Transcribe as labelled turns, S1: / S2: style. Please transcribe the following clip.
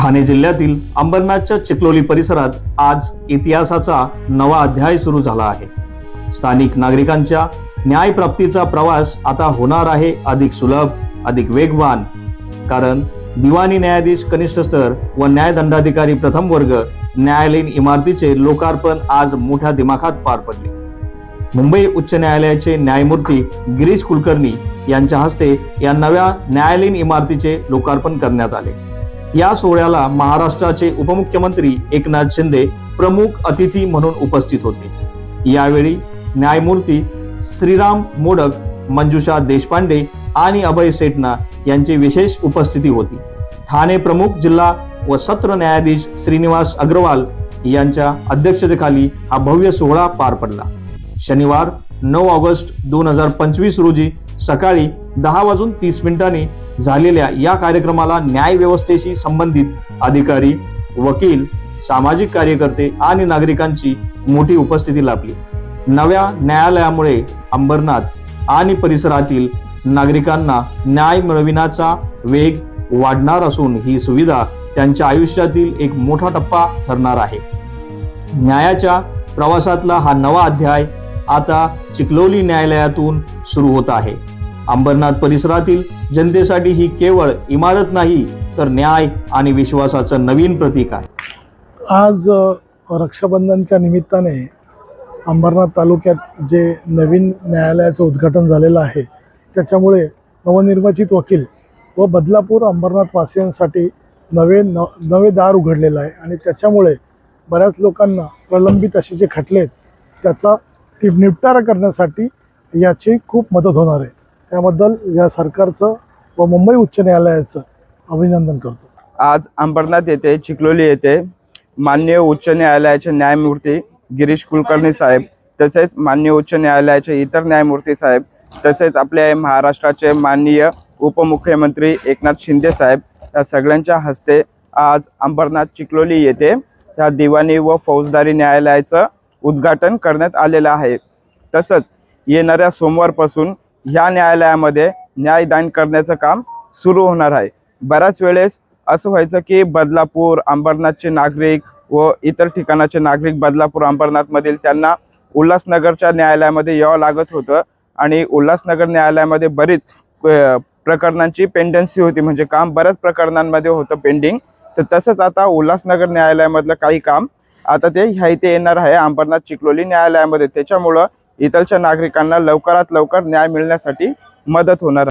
S1: ठाणे जिल्ह्यातील अंबरनाथच्या चिखलोली परिसरात आज इतिहासाचा नवा अध्याय सुरू झाला आहे. स्थानिक नागरिकांच्या न्यायप्राप्तीचा प्रवास आता होणार आहे अधिक सुलभ अधिक वेगवान. कारण दिवाणी न्यायाधीश कनिष्ठ स्तर व न्यायदंडाधिकारी प्रथम वर्ग न्यायालयीन इमारतीचे लोकार्पण आज मोठ्या दिमाखात पार पडले. मुंबई उच्च न्यायालयाचे न्यायमूर्ती गिरीश कुलकर्णी यांच्या हस्ते या नव्या न्यायालयीन इमारतीचे लोकार्पण करण्यात आले. या सोहळ्याला महाराष्ट्राचे उपमुख्यमंत्री एकनाथ शिंदे प्रमुख अतिथी म्हणून उपस्थित होते. यावेळी न्यायमूर्ती श्रीराम मोडक मंजुषा देशपांडे आणि अभय सेटना यांची विशेष उपस्थिती होती. ठाणे प्रमुख जिल्हा व सत्र न्यायाधीश श्रीनिवास अग्रवाल यांच्या अध्यक्षतेखाली हा भव्य सोहळा पार पडला. शनिवार नऊ ऑगस्ट दोन हजार पंचवीस रोजी सकाळी दहा वाजून तीस मिनिटांनी झालेल्या या कार्यक्रमाला न्याय व्यवस्थेशी संबंधित अधिकारी वकील सामाजिक कार्यकर्ते आणि नागरिकांची मोठी उपस्थिती लाभली. नव्या न्यायालयामुळे अंबरनाथ आणि परिसरातील नागरिकांना न्याय मिळविण्याचा वेग वाढणार असून ही सुविधा त्यांच्या आयुष्यातील एक मोठा टप्पा ठरणार आहे. न्यायाच्या प्रवासातला हा नवा अध्याय आता चिखलोली न्यायालयातून सुरू होत आहे. अंबरनाथ परिसरातील जनतेसाठी ही केवळ इमारत नाही तर न्याय आणि विश्वासाचं नवीन प्रतीक आहे.
S2: आज रक्षाबंधनच्या निमित्ताने अंबरनाथ तालुक्यात जे नवीन न्यायालयाचं उद्घाटन झालेलं आहे त्याच्यामुळे नवनिर्वाचित वकील व बदलापूर अंबरनाथ वासियांसाठी नवे न नवे दार उघडलेलं आहे आणि त्याच्यामुळे बऱ्याच लोकांना प्रलंबित असे जे खटले आहेत त्याचा ती निपटारा करण्यासाठी याची खूप मदत होणार आहे. त्याबद्दल या सरकारचं व मुंबई उच्च न्यायालयाचं अभिनंदन करतो.
S3: आज अंबरनाथ येथे चिखलोली येथे माननीय उच्च न्यायालयाचे न्यायमूर्ती गिरीश कुलकर्णी साहेब तसेच माननीय उच्च न्यायालयाचे इतर न्यायमूर्ती साहेब तसेच आपले महाराष्ट्राचे माननीय उपमुख्यमंत्री एकनाथ शिंदे साहेब या सगळ्यांच्या हस्ते आज अंबरनाथ चिखलोली येथे ह्या दिवाणी व फौजदारी न्यायालयाचं उद्घाटन करण्यात आलेलं आहे. तसंच येणाऱ्या सोमवारपासून ह्या न्यायालयामध्ये न्यायदान करण्याचं काम सुरू होणार आहे. बऱ्याच वेळेस असं व्हायचं की बदलापूर अंबरनाथचे नागरिक व इतर ठिकाणाचे नागरिक बदलापूर अंबरनाथमधील त्यांना उल्हासनगरच्या न्यायालयामध्ये यावं लागत होतं आणि उल्हासनगर न्यायालयामध्ये बरीच प्रकरणांची पेंडन्सी होती. म्हणजे काम बऱ्याच प्रकरणांमध्ये होतं पेंडिंग. तर तसंच आता उल्हासनगर न्यायालयामधलं काही काम आता ते ह्या इथे येणार आहे. अंबरनाथ चिखलोली न्यायालयामध्ये. त्याच्यामुळं इथलच्या नागरिकांना लवकरात लवकर न्याय मिळण्यासाठी मदत होणार